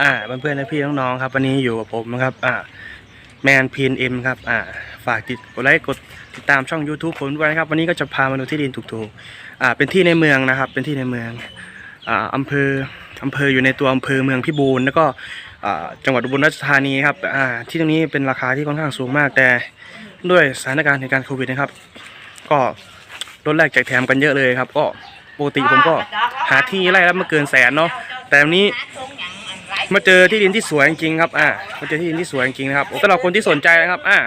อ่าเพื่อนๆและพี่น้องๆครับ วันนี้อยู่กับผมนะครับ อ่าแมนพีนเอ็มครับ อ่า ฝากติดกดไลค์กดติดตามช่อง YouTube ผมด้วยนะครับ วันนี้ก็จะพามาดูที่ดินถูกๆ อ่า เป็นที่ในเมืองนะครับ เป็นที่ในเมือง อ่าอำเภออำเภออยู่ในตัวอำเภอเมืองพิบูลแล้วก็ อ่า จังหวัดอุบลราชธานีครับ อ่า ที่ตรงนี้เป็นราคาที่ค่อนข้างสูงมาก แต่ด้วยสถานการณ์ในการโควิดนะครับ ก็ลดแลกแจกแถมกันเยอะเลยครับ ก็ปกติผมก็หาที่ไร่และไม่เกินแสนเนาะ แต่วันนี้ มาเจอที่ดินที่สวยจริงครับ อ่า มาเจอที่ดินที่สวยจริงนะครับสำหรับคนที่สนใจนะครับ อ่า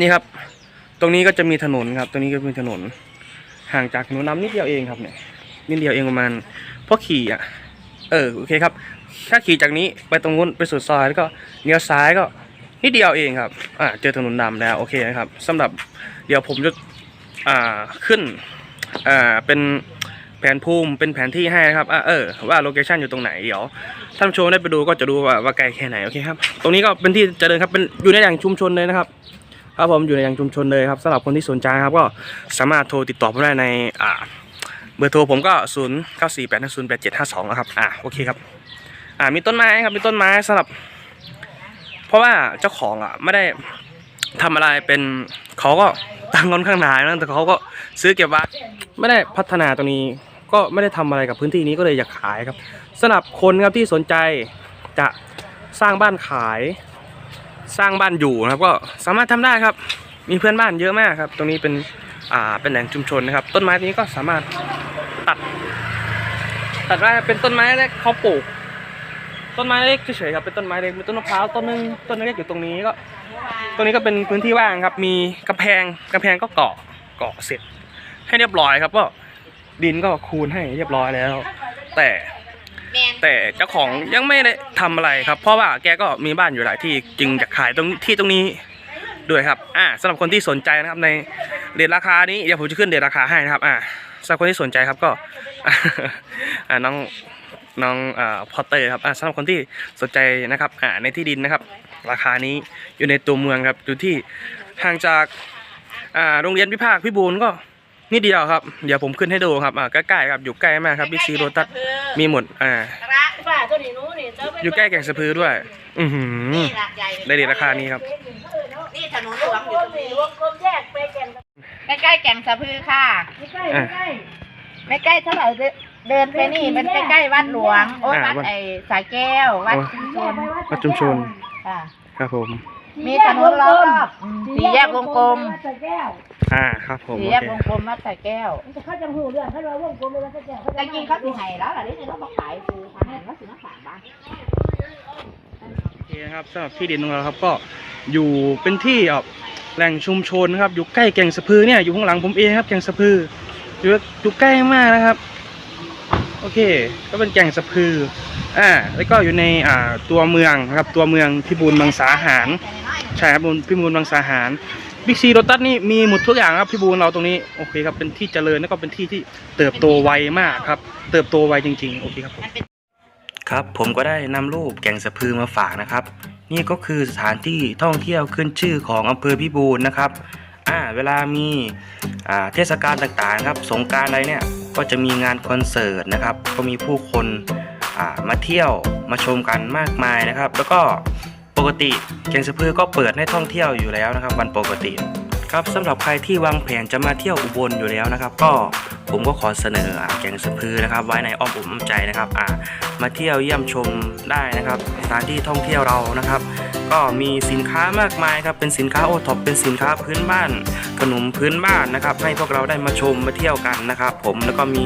นี่ครับ ตรงนี้ก็จะมีถนนครับ ตรงนี้ก็มีถนน ห่างจากถนนน้ำนิดเดียวเองครับเนี่ย นิดเดียวเองประมาณเพราะขี่อะ เออ โอเคครับ ถ้าขี่จากนี้ไปตรงนู้นไปสุดซอยแล้วก็เลี้ยวซ้ายก็นิดเดียวเองครับ อ่า เจอถนนดำแล้ว โอเคนะครับสำหรับเดี๋ยวผมจะ อ่า ขึ้น อ่า เป็น แผนภูมิเป็นแผนที่ให้นะครับอ่าเออว่าโลเคชันอยู่ตรงไหนเดี๋ยวท่านชมได้ไปดูก็จะดูว่าว่าไกลแค่ไหนโอเคครับตรงนี้ก็เป็นที่เจริญครับเป็นอยู่ในแหล่งชุมชนเลยนะครับครับผมอยู่ในแหล่งชุมชนเลยครับสำหรับคนที่สนใจครับก็สามารถโทรติดต่อผมได้ในอ่าเบอร์โทรผมก็ศูนย์เก้าสี่แปดศูนย์แปดเจ็ดห้าสองนะครับอ่าโอเคครับอ่ามีต้นไม้ครับมีต้นไม้สำหรับ เพราะว่าเจ้าของอะไม่ได้ทำอะไรเป็นเขาก็ ตังค่อนข้างหนานนะแต่เขาก็ซื้อเก็บไว้ไม่ได้พัฒนาตรงนี้ ก็ไม่ได้ทำอะไรกับพื้นที่นี้ก็เลยอยากขายครับสำหรับคนครับที่สนใจจะสร้างบ้านขาย สร้างบ้านอยู่นะครับ ก็สามารถทำได้ครับ มีเพื่อนบ้านเยอะมากครับ ตรงนี้เป็นอ่าเป็นแหล่งชุมชนนะครับ ต้นไม้นี้ก็สามารถตัด ตัดได้เป็นต้นไม้เล็กเขาปลูก ต้นไม้เล็กเฉยๆครับเป็นต้นไม้เล็กมีต้นมะพร้าวต้นนึงต้นเล็กอยู่ตรงนี้ก็ตรงนี้ก็เป็นพื้นที่ว่างครับ มีกำแพงกำแพงก็เกาะเกาะเสร็จ ให้เรียบร้อยครับก็ดินก็คูนให้เรียบร้อยแล้ว แต่แต่เจ้าของยังไม่ได้ทำอะไรครับ เพราะว่าแกก็มีบ้านอยู่หลายที่จึงจะขายตรงที่ตรงนี้ด้วยครับ อ่าสำหรับคนที่สนใจนะครับในเรทราคานี้เดี๋ยวผมจะขึ้นเรทราคาให้นะครับ อ่าสำหรับคนที่สนใจครับก็ อ่าน้อง น้องอ่าพอตเตอร์ครับอ่าสำหรับคนที่สนใจนะครับอ่าในที่ดินนะครับ ราคานี้อยู่ในตัวเมืองครับอยู่ที่ห่างจากอ่าโรงเรียนพิพากพิบูลก็นิดเดียวครับ เดี๋ยวผมขึ้นให้ดูครับอ่าใกล้ๆครับอยู่ใกล้มากครับบิ๊กซีโรตัสมีหมดอ่าระฝ่าตัวนี้นู้นนี่เจ้าอยู่ใกล้แก่งสะพือด้วย อือหือนี่หลักใหญ่ได้ดีราคานี้ครับนี่ถนนหลวงอยู่ตรงนี้รวมกลมแยกไปแก่นใกล้ๆแก่งสะพือค่ะไม่ใกล้ไม่ใกล้ไม่ใกล้เท่าไหร่ เดินเดินไปนี่มันใกล้ๆวัดหลวง โอ้อ่าวัดวัดไอ้สายแก้ว วัดชุมชนวัดชุมชน ค่ะ ครับผม มีถนนล้อมรอบอืมสี่แยกวงกลมวัดสระแก้วอ่าครับผมสี่โอแยก Dạ, เควงกลมวัดสายแก้วมันจะเข้าจังหูเรื่องเขาเราวงกลมเวลาสระแก้วเขาตะกี้เขาสิให้แล้วล่ะนี่เขาบอกขายคือทางนั้นเขาสิมาฝากบ้าน โอเคนะครับสำหรับที่ดินของเราครับก็อยู่เป็นที่อะแหล่งชุมชนนะครับอยู่ใกล้แก่งสะพือเนี่ยอยู่ข้างหลังผมเองครับแก่งสะพืออยู่อยู่ใกล้มากนะครับ โอเค ก็เป็นแก่งสะพืออ่าแล้วก็อยู่ในอ่าตัวเมืองนะครับตัวเมืองพิบูลมังสาหารใช่ครับบนพิบูลบางสาหารบิ๊กซีโรตัสนี่มีหมดทุกอย่างครับพิบูลเราตรงนี้โอเคครับเป็นที่เจริญแล้วก็เป็นที่ที่เติบโตไวมากครับ เติบโตไวจริงๆโอเคครับผมครับผมก็ได้นำรูปแก่งสะพือมาฝากนะครับ นี่ก็คือสถานที่ท่องเที่ยวขึ้นชื่อของอำเภอพิบูลนะครับอ่าเวลามีอ่าเทศกาลต่างๆครับสงกรารอะไรเนี่ย ก็จะมีงานคอนเสิร์ตนะครับ ก็มีผู้คนมาเที่ยวมาชมกันมากมายนะครับ แล้วก็ปกติเก่งสะพือก็เปิดให้ท่องเที่ยวอยู่แล้วนะครับ วันปกติ ครับสำหรับใครที่วางแผนจะมาเที่ยวอุบลอยู่แล้วนะครับ ก็ผมก็ขอเสนออแก่งสะพือนะครับ ไว้ในอ้อมอกอ้อมใจนะครับมาเที่ยวเยี่ยมชมได้นะครับสถานที่ท่องเที่ยวเรานะครับ ก็มีสินค้ามากมายครับเป็นสินค้าโอท็อปเป็นสินค้าพื้นบ้าน ขนมพื้นบ้านนะครับ ให้พวกเราได้มาชมมาเที่ยวกันนะครับ ผมแล้วก็มี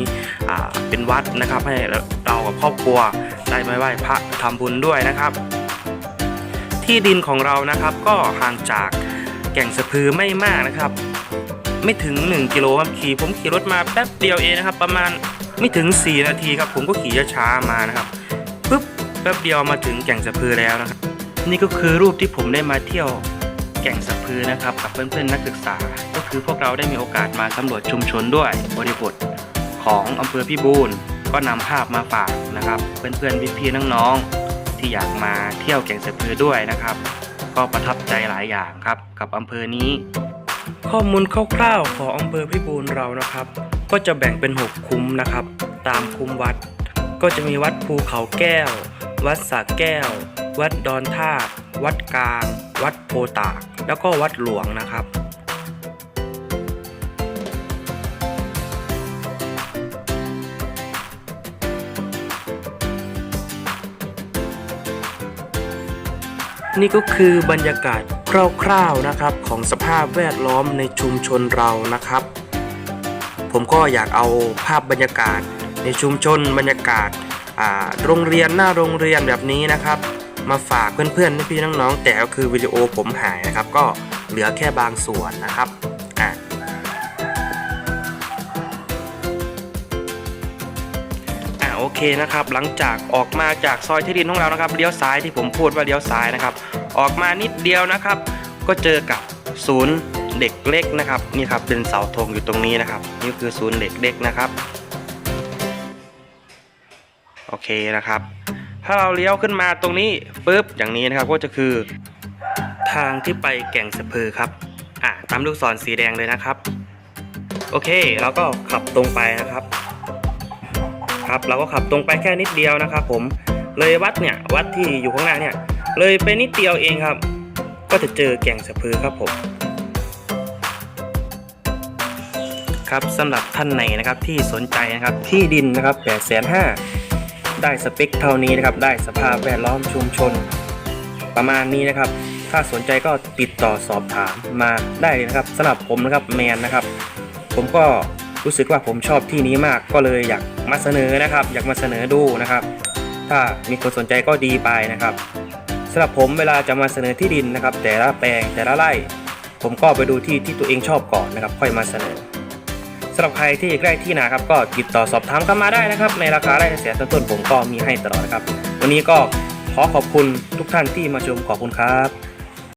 เป็นวัดนะครับ ให้เรากับครอบครัวได้มาไหว้พระทำบุญด้วยนะครับ ที่ดินของเรานะครับก็ห่างจาก แก่งสะพือไม่มากนะครับ ไม่ถึง 1 กิโลครับขี่ผมขี่รถมาแป๊บเดียวเองนะครับ ประมาณไม่ถึง 4 นาทีครับ ผมก็ขี่ช้าๆมานะครับปุ๊บแป๊บเดียวมาถึงแก่งสะพือแล้วนะครับ นี่ก็คือรูปที่ผมได้มาเที่ยวแก่งสะพือนะครับ กับเพื่อนๆนักศึกษา ก็คือพวกเราได้มีโอกาสมาสำรวจชุมชนด้วยบริบทของอำเภอพิบูลก็นำภาพมาฝากนะครับ เพื่อนๆพี่ๆน้องๆที่อยากมาเที่ยวแก่งสะพือด้วยนะครับ ก็ประทับใจหลายอย่างครับ กับอำเภอนี้ ข้อมูลคร่าวๆของอำเภอพิบูลเรานะครับ ก็จะแบ่งเป็น 6 คุ้มนะครับ ตามคุ้มวัด ก็จะมีวัดภูเขาแก้ว วัดสระแก้ว วัดดอนท่าวัดกลาง วัดโพตาก แล้วก็วัดหลวงนะครับ นี่ก็คือบรรยากาศคร่าวๆนะครับของสภาพแวดล้อมในชุมชนเรานะครับ ผมก็อยากเอาภาพบรรยากาศในชุมชนบรรยากาศาโรงเรียนหน้าโรงเรียนแบบนี้นะครับ มาฝากเพื่อนๆพี่น้องๆแต่ก็คือวิดีโอผมหายนะครับ ก็เหลือแค่บางส่วนนะครับ เคนะครับหลังจากออกมาจากซอยที่ดินของเรานะครับเลี้ยวซ้ายที่ผมพูดว่าเลี้ยวซ้ายนะครับ ออกมานิดเดียวนะครับ ก็เจอกับศูนย์เด็กเล็กนะครับนี่ครับเป็นเสาธงอยู่ตรงนี้นะครับ นี่คือศูนย์เด็กเล็กนะครับโอเคนะครับ ถ้าเราเลี้ยวขึ้นมาตรงนี้ปุ๊บอย่างนี้นะครับก็จะคือ ทางที่ไปแก่งสะพือครับอะตามลูกศรสีแดงเลยนะครับ โอเคเราก็ขับตรงไปนะครับ ครับเราก็ขับตรงไปแค่นิดเดียวนะครับ ผมเลยวัดเนี่ยวัดที่อยู่ข้างหน้าเนี่ยเลยไปนิดเดียวเองครับ ก็จะเจอแก่งสะพือครับผมครับสำหรับท่านไหนนะครับที่สนใจนะครับที่ดินนะครับ8 5 0 0 0ได้สเปคเท่านี้นะครับได้สภาพแวดล้อมชุมชน ประมาณนี้นะครับ ถ้าสนใจก็ติดต่อสอบถามมาได้เลยนะครับสำหรับผมนะครับแมนนะครับ ผมก็ รู้สึกว่าผมชอบที่นี้มากก็เลยอยากมาเสนอนะครับ อยากมาเสนอดูนะครับ ถ้ามีคนสนใจก็ดีไปนะครับสำหรับผมเวลาจะมาเสนอที่ดินนะครับ แต่ละแปลงแต่ละไร่ ผมก็ไปดูที่ที่ตัวเองชอบก่อนนะครับ ค่อยมาเสนอสำหรับใครที่อยากได้ที่นาครับก็ติดต่อสอบถามเข้ามาได้นะครับ ในราคาไร่ละแสนต้นผมก็มีให้ตลอดนะครับ วันนี้ก็ขอขอบคุณทุกท่านที่มาชมขอบคุณครับ